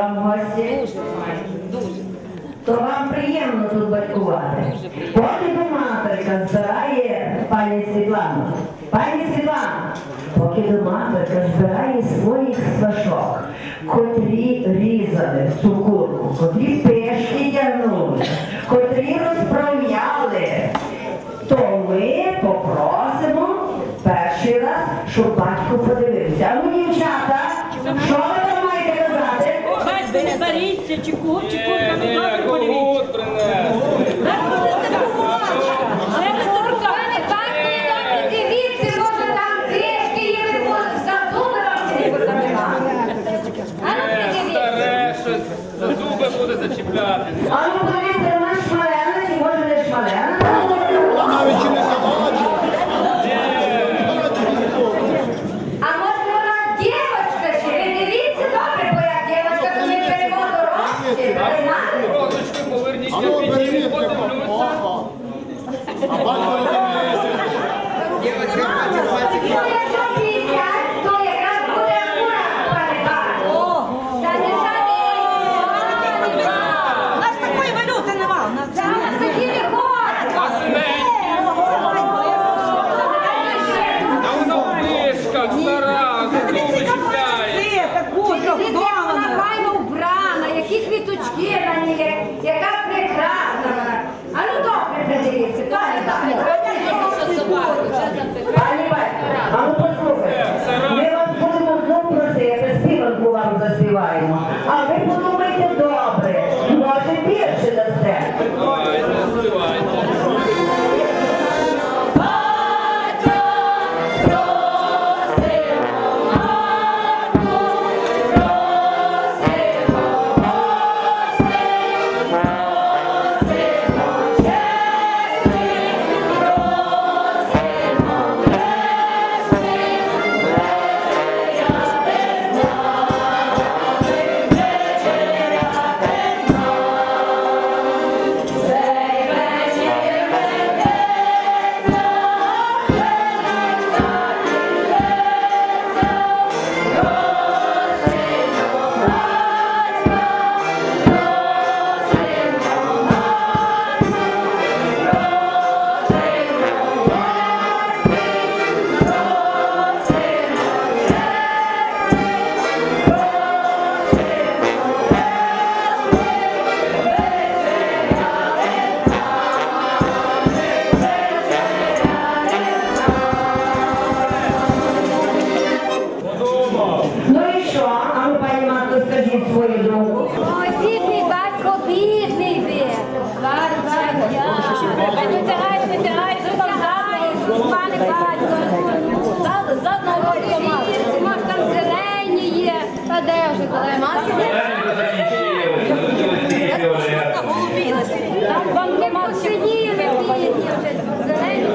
вам гості? Дуже дуже. То вам приємно тут батькувати. Поки доматерка збирає пані Світлану. Пані Світлана, поки доматерка збирає своїх свашок, котрі різали цукурку, котрі пешки тягнули, котрі розправляли, то ми попросимо перший раз, щоб батько подивився. А ну, дівчата, що ви там маєте казати? Бачите, не боріться, чи кого, чи кого, там добре подивіться. Але ви це руками. Пане батько, і добре дивіться, може там трішки є, ви можете за зуби вам не позабивати. А ну придивіться. Старе щось за зуби буде зачіпляти. А ну вона шмалена, чи може не шмалена? А може вона дівчинка, чи ви дивіться добре, бо як дівчинка, то ми беремо дорожче, ви знаєте? Розочку поверніть, А я ну, підійму, перевірте. подивлюся. А батько Не тягай, не пане батько. Задного батько Може там зелені є. Та де вже зелені? Там вам нема синіли, бідні вже. Зелені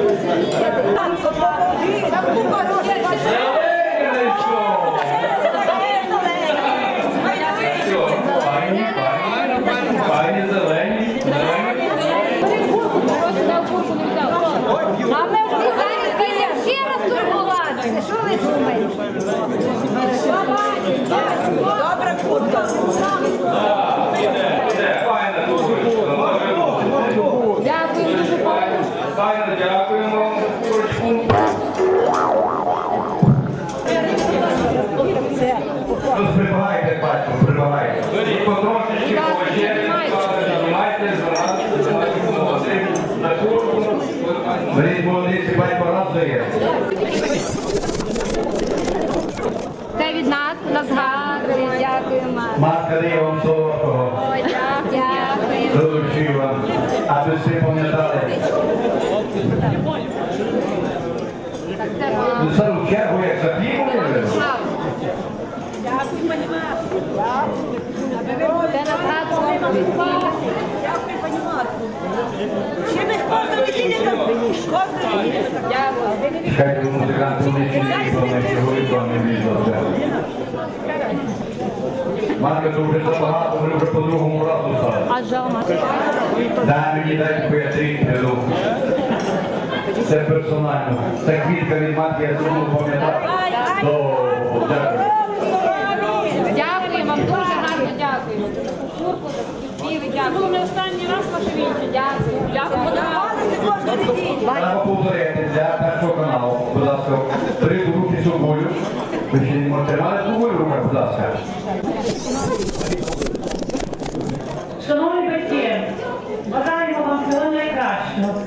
молодиці. Це від нас на згадую. Дякуємо. Матка дає вам солодкого. Ой, дякую. Долучив вам. А ви всі пам'ятали. Це вам. Ну, чергу, як запікали. Це на. Дякую, пані Марку. Ще Хай би музиканти. Марка, ти вже забагато, ми вже по другому разу стали. А жал, Марка. Дай мені, дай пояснити, приду. Це персонально. Це квітка від матки, я думаю, пам'ятаю. Дякую. Дякую вам, дуже гарно дякую. Курку, дякую. Це було не останній раз ваше відео. Треба повторити для першого каналу. Будь ласка, три руки цибулю. Ви ще не можете мати в руках, будь ласка. Шановні батьки, бажаємо вам всього найкращого,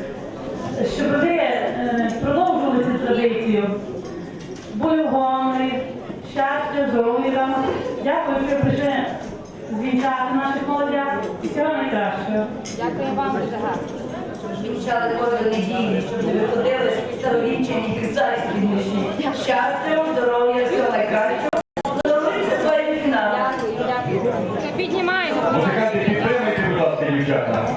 щоб ви е, продовжували цю традицію. Бойогони, щастя, здоров'я вам. Дякую, що прийшли звінчати наших молодят. І всього найкращого. Дякую вам дуже гарно. Вінчали кожен неділі, щоб не виходили старовінчені християнські душі. Щастя, здоров'я, всього найкращого. Здоровіться своїм фіналом. Дякую, дякую. Піднімаємо. Музиканти підтримайте, будь ласка, дівчата.